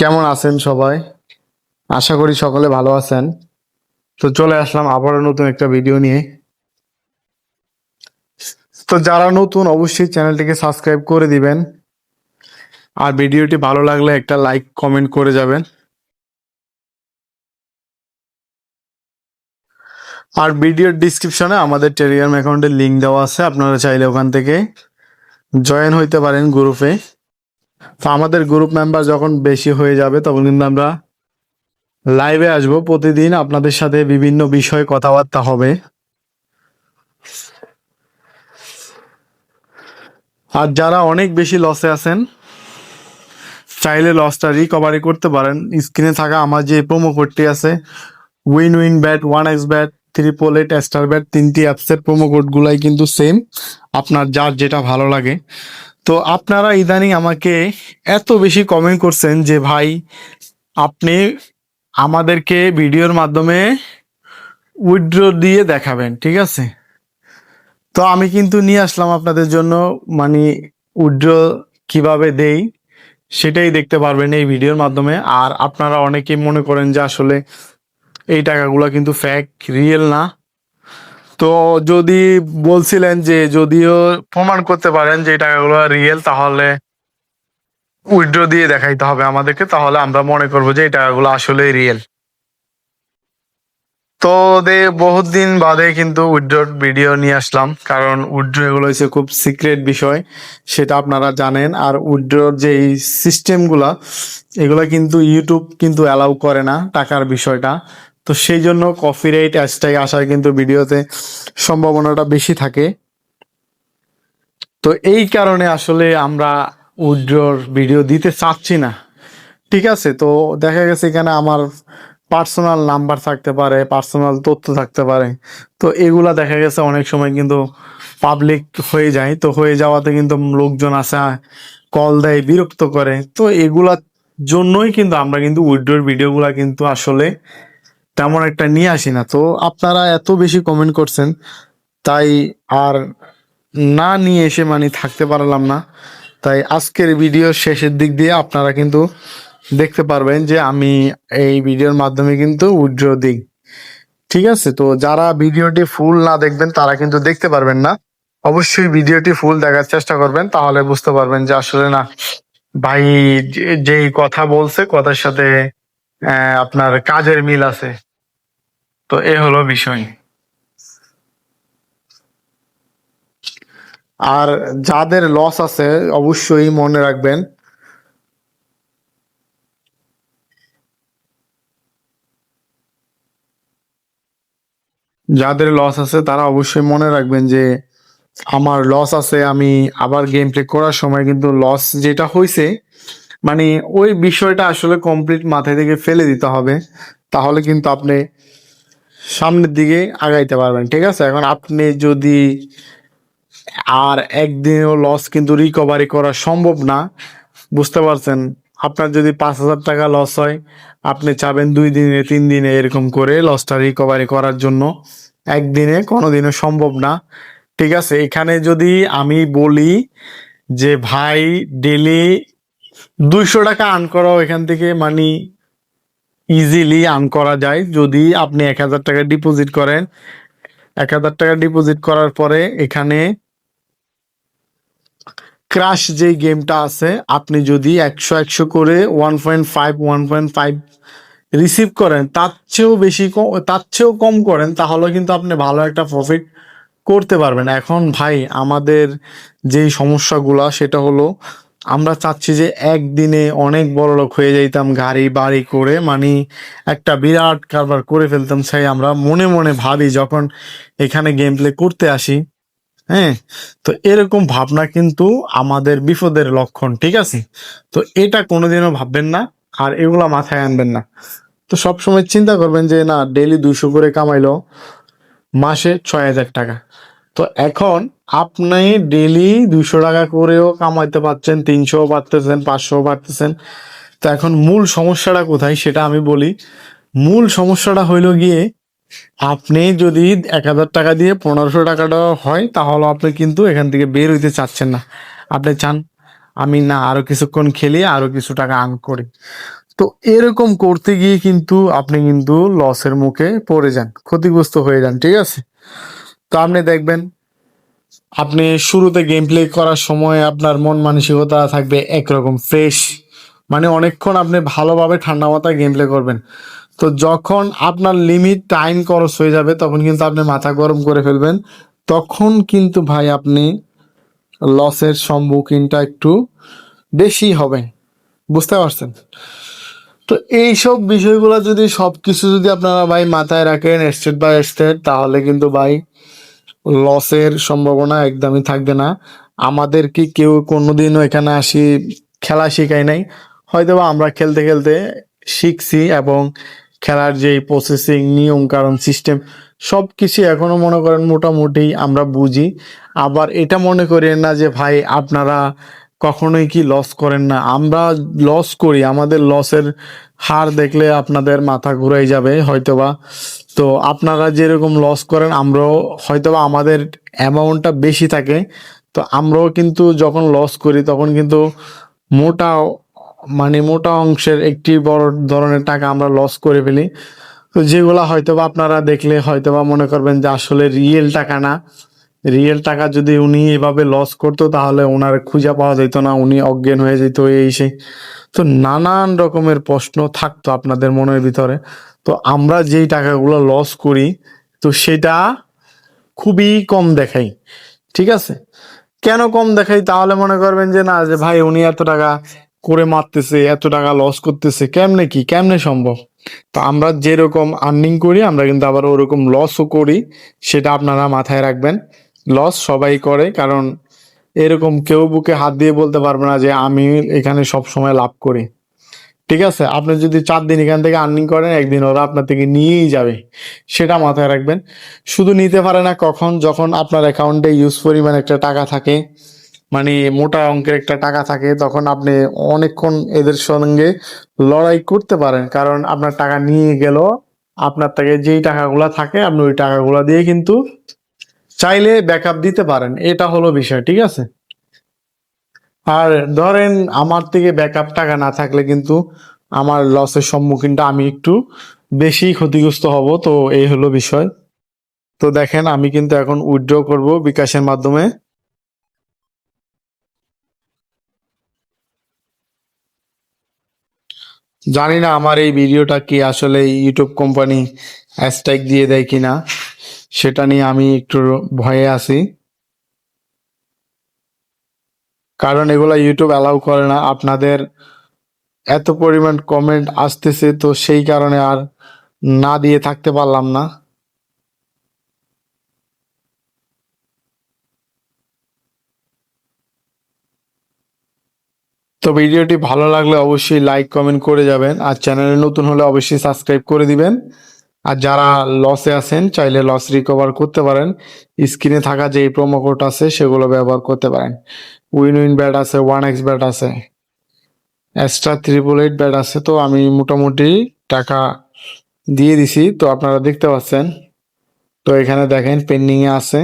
কেমন আছেন সবাই? আশা করি সকলে ভালো আছেন। তো চলে আসলাম আবারও নতুন একটা ভিডিও নিয়ে। তো যারা নতুন, অবশ্যই চ্যানেলটিকে সাবস্ক্রাইব করে দিবেন। আর ভিডিওটি ভালো লাগলে একটা লাইক কমেন্ট করে যাবেন। আর ভিডিওর ডিসক্রিপশনে আমাদের টেলিগ্রাম অ্যাকাউন্টের লিংক দেওয়া আছে, আপনারা চাইলে ওখান থেকে জয়েন হইতে পারেন গ্রুপে তো আমাদের গ্রুপ মেম্বার যখন বেশি হয়ে যাবে, তখন কিন্তু আমরা লাইভে আসব। প্রতিদিন আপনাদের সাথে বিভিন্ন বিষয়ে কথাবার্তা হবে। আর যারা অনেক বেশি লসে আছেন, চাইলে লসটা রিকভারি করতে পারেন। স্ক্রিনে থাকা আমার যে প্রোমো কোডটি আছে win win bet one x bet triple eight star bet তিনটি অ্যাপসের প্রোমো কোডগুলাই কিন্তু সেম আপনার যার যেটা ভালো লাগে। তো আপনারা ইদানিং আমাকে এত বেশি কমেন্ট করছেন যে, ভাই, আপনি আমাদেরকে ভিডিওর মাধ্যমে উইথড্র দিয়ে দেখাবেন, ঠিক আছে? তো আমি কিন্তু নিয়ে আসলাম আপনাদের জন্য মানে উইথড্র কীভাবে দেই সেটাই দেখতে পারবেন এই ভিডিওর মাধ্যমে। আর আপনারা অনেকেই মনে করেন যে, আসলে এই টাকাগুলো কিন্তু ফ্যাক রিয়েল না। তো যদি বলছিলেন যে যদিও প্রমাণ করতে পারেন যে টাকাগুলো রিয়েল তাহলে উইথড্র দিয়ে দেখাইতে হবে আমাদেরকে, তাহলে আমরা মনে করব যে এই টাকাগুলো আসলে রিয়েল তো দে, বহুত দিন বাদে কিন্তু উইথড্র ভিডিও নিয়ে আসলাম, কারণ উইথড্র এগুলো হচ্ছে খুব সিক্রেট বিষয়, সেটা আপনারা জানেন। আর উইথড্রর যে এই সিস্টেমগুলা এগুলো কিন্তু ইউটিউব কিন্তু অ্যালাউ করে না টাকার বিষয়টা। তো সেই জন্য কপিরাইট অ্যাসটাই আসার কিন্তু ভিডিওতে সম্ভাবনাটা বেশি থাকে। তো এই কারণে আসলে আমরা উইথড্রর ভিডিও দিতে চাচ্ছি না। ঠিক আছে, তো দেখা গেছে এখানে আমার পার্সোনাল নাম্বার থাকতে পারে পার্সোনাল তথ্য থাকতে পারে। তো এগুলা দেখা গেছে অনেক সময় কিন্তু পাবলিক হয়ে যায়। তো হয়ে যাওয়াতে কিন্তু লোকজন আসা কল দেয়, বিরক্ত করে। তো এগুলার জন্যই কিন্তু আমরা কিন্তু উইথড্রোর ভিডিওগুলা কিন্তু আসলে তেমন একটা নিয়ে আসি না। তো আপনারা এত বেশি কমেন্ট করছেন, তাই আর না নিয়ে এসে মানে থাকতে পারলাম না। তাই আজকের ভিডিওর শেষের দিক দিয়ে আপনারা কিন্তু দেখতে পারবেন যে আমি এই ভিডিওর মাধ্যমে কিন্তু উইথড্র দিক। ঠিক আছে? তো যারা ভিডিওটি ফুল না দেখবেন, তারা কিন্তু দেখতে পারবেন না। অবশ্যই ভিডিওটি ফুল দেখার চেষ্টা করবেন, তাহলে বুঝতে পারবেন যে আসলে না, ভাই যেই কথা বলছে, কথার সাথে আপনার কাজের মিল আছে। তো এ হলো বিষয়। আর যাদের লস আছে, অবশ্যই মনে রাখবেন। যাদের লস আছে, তারা অবশ্যই মনে রাখবেন যে, আমার লস আছে, আমি আবার গেম প্লে করার সময় কিন্তু লস যেটা হয়েছে মানে ওই বিষয়টা আসলে কমপ্লিট মাথায় থেকে ফেলে দিতে হবে। তাহলে কিন্তু আপনি সামনের দিকে আগাইতে পারবেন, ঠিক আছে? এখন আপনি যদি আর একদিনও লস কিন্তু রিকভারি করা সম্ভব না, বুঝতে পারছেন? আপনার যদি পাঁচ হাজার টাকা লস হয়, আপনি চাবেন দুই দিনে, তিন দিনে এরকম করে লসটা রিকভারি করার জন্য। একদিনে কোনোদিনও সম্ভব না, ঠিক আছে? এখানে যদি আমি বলি যে ভাই ডেলি দুইশো টাকা আর্ন করাও এখান থেকে মানে ইজিলি আর্ন করা যায়। যদি আপনি এক হাজার টাকা ডিপোজিট করেন, এক হাজার টাকা ডিপোজিট করার পরে এখানে ক্রাশ যেই গেমটা আছে, আপনি যদি একশো একশো করে one point five one point five receive করেন, তার চেয়েও বেশি তার চেয়েও কম করেন তাহলে কিন্তু আপনি ভালো একটা প্রফিট করতে পারবেন। এখন ভাই, আমাদের যেই সমস্যাগুলা, সেটা হলো আমরা চাচ্ছি যে একদিনে অনেক বড় লোক হয়ে যাইতাম, গাড়ি, বাড়ি করে মানে একটা বিরাট কারবার করে ফেলতাম, সেই আমরা মনে মনে ভাবি যখন এখানে গেম প্লে করতে আসি। হ্যাঁ তো এরকম ভাবনা কিন্তু আমাদের বিপদের লক্ষণ, ঠিক আছে? তো এটা কোনোদিনও ভাববেন না আর এগুলা মাথায় আনবেন না। তো সবসময় চিন্তা করবেন যে, না ডেলি দুশো করে কামাইলো, মাসে ছয় হাজার টাকা। তো এখন আপনি ডেলি দুশো টাকা করেও কামাইতে পারছেন, তিনশো পারতেছেন, পাঁচশো পারতেছেন। তো এখন মূল সমস্যাটা কোথায় সেটা আমি বলি। মূল সমস্যাটা হইল গিয়ে আপনি যদি এক হাজার টাকা দিয়ে পনেরোশো টাকাটা হয়, তাহলে আপনি কিন্তু এখান থেকে বের হইতে চাচ্ছেন না। আপনি চান, আমি না আরও কিছুক্ষণ খেলি, আরও কিছু টাকা আর্ন করি। তো এরকম করতে গিয়ে কিন্তু আপনি কিন্তু লসের মুখে পড়ে যান, ক্ষতিগ্রস্ত হয়ে যান, ঠিক আছে? তো আপনি দেখবেন, আপনি শুরুতে গেম প্লে করার সময় আপনার মন মানসিকতা থাকবে একরকম ফ্রেশ মানে অনেকক্ষণ আপনি ভালোভাবে ঠান্ডা মাথায় গেম প্লে করবেন। তো যখন আপনার লিমিট টাইম খরচ হয়ে যাবে, তখন কিন্তু আপনি মাথা গরম করে ফেলবেন। তখন কিন্তু ভাই আপনি লসের সম্মুখীনটা একটু বেশি হবে বুঝতে পারছেন? তো এইসব বিষয়গুলো যদি সবকিছু যদি আপনারা ভাই মাথায় রাখেন স্টেট বাই স্টেট তাহলে কিন্তু ভাই লসের সম্ভাবনা একদমই থাকবে না। আমাদের কি কেউ কোনোদিনও এখানে আসি, খেলা শেখায় নাই। হয়তো আমরা খেলতে খেলতে শিখছি এবং খেলার যে প্রসেসিং নিয়ম, কারণ সিস্টেম সব কিছু এখনও মনে করেন মোটামুটি আমরা বুঝি। আবার এটা মনে করেন না যে, ভাই, আপনারা কখনোই কি লস করেন না। আমরা লস করি, আমাদের লসের হার দেখলে আপনাদের মাথা ঘুরাই যাবে হয়তোবা। তো আপনারা যেরকম লস করেন, আমরাও হয়তোবা আমাদের অ্যামাউন্টটা বেশি থাকে। তো আমরাও কিন্তু যখন লস করি, তখন কিন্তু মোটা মানে মোটা অংশের একটি বড় ধরনের টাকা আমরা লস করে ফেলি। তো যেগুলা হয়তোবা আপনারা দেখলে হয়তোবা মনে করবেন যে আসলে রিয়েল টাকা না। রিয়েল টাকা যদি উনি এভাবে লস করতো, তাহলে ওনার খুঁজে পাওয়া যেত না, উনি অজ্ঞান হয়ে যেত এই সেই। তো নানান রকমের প্রশ্ন থাকতো আপনাদের মনের ভিতরে। তো আমরা যেই টাকাগুলো লস করি, তো সেটা খুবই কম দেখাই, ঠিক আছে? কেন কম দেখাই? তাহলে মনে করবেন যে, না, যে ভাই, উনি এত টাকা করে মারতেছে, এত টাকা লস করতেছে, কেমনে কি, কেমনে সম্ভব? তো আমরা যেরকম আর্নিং করি, আমরা কিন্তু আবার ওরকম লসও করি, সেটা আপনারা মাথায় রাখবেন। লস সবাই করে, কারণ এরকম কেউ বুকে হাত দিয়ে বলতে পারবে না যে আমি এখানে সব সময় লাভ করি। ঠিক আছে? আপনি যদি চার দিন এখান থেকে আর্নিং করেন, একদিন ওরা আপনার থেকে নিয়েই যাবে। সেটা মাথায় রাখবেন। শুধু নিতে পারে না কখন, যখন আপনার অ্যাকাউন্টে ইউজ পরিমাণ একটা টাকা থাকে মানে মোটা অঙ্কের একটা টাকা থাকে, তখন আপনি অনেকক্ষণ এদের সঙ্গে লড়াই করতে পারেন। কারণ আপনার টাকা নিয়ে গেল আপনার থেকে যেই টাকাগুলো থাকে, আপনি ওই টাকাগুলো দিয়ে কিন্তু চাইলে ব্যাকআপ দিতে পারেন। এটা হলো বিষয়, ঠিক আছে? আর ধরেন আমার থেকে ব্যাকআপ টাকা না থাকলে কিন্তু আমার লসের সম্মুখীনটা আমি একটু বেশি ক্ষতিগ্রস্ত হব, তো এই হলো বিষয়। তো দেখেন, আমি কিন্তু এখন উইথড্র করব বিকাশের মাধ্যমে। জানি না আমার এই ভিডিওটা কি আসলে ইউটিউব কোম্পানি হ্যাশট্যাগ দিয়ে দেয় কিনা। সেটা নিয়ে আমি একটু ভয়ে আছি। কারণ এগুলা ইউটিউব অ্যালাউ করে না। আপনাদের এত পরিমাণ কমেন্ট আসতেছে তো সেই কারণে আর না দিয়ে থাকতে পারলাম না। তো ভিডিওটি ভালো লাগলে অবশ্যই লাইক কমেন্ট করে যাবেন। আর চ্যানেলে নতুন হলে অবশ্যই সাবস্ক্রাইব করে দিবেন। আর যারা লসে আছেন, চাইলে লস রিকভার করতে পারেন। স্ক্রিনে থাকা যে প্রোমো কোড আছে, সেগুলো ব্যবহার করতে পারেন। উইন উইন ব্যাট আছে ওয়ান এক্স ব্যাট আছে এক্সট্রা ত্রিপল এইট ব্যাট আছে। তো আমি মোটামুটি টাকা দিয়ে দিছি, তো আপনারা দেখতে পাচ্ছেন। তো এখানে দেখেন পেন্ডিং এ আছে।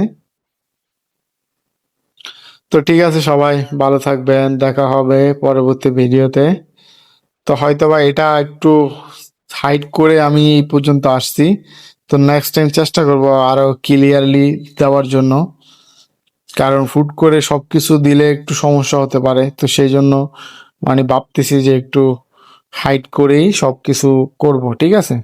তো ঠিক আছে সবাই, ভালো থাকবেন, দেখা হবে পরবর্তী ভিডিওতে তো হয়তোবা এটা একটু হাইড করে আমি এই পর্যন্ত আসছি। তো নেক্সট টাইম চেষ্টা করব আরও ক্লিয়ারলি দেওয়ার জন্য। কারণ ফুট করে সব কিছু দিলে একটু সমস্যা হতে পারে। তো সেই জন্য মানে ভাবতেছি যে একটু হাইড করেই সব কিছু করব, ঠিক আছে?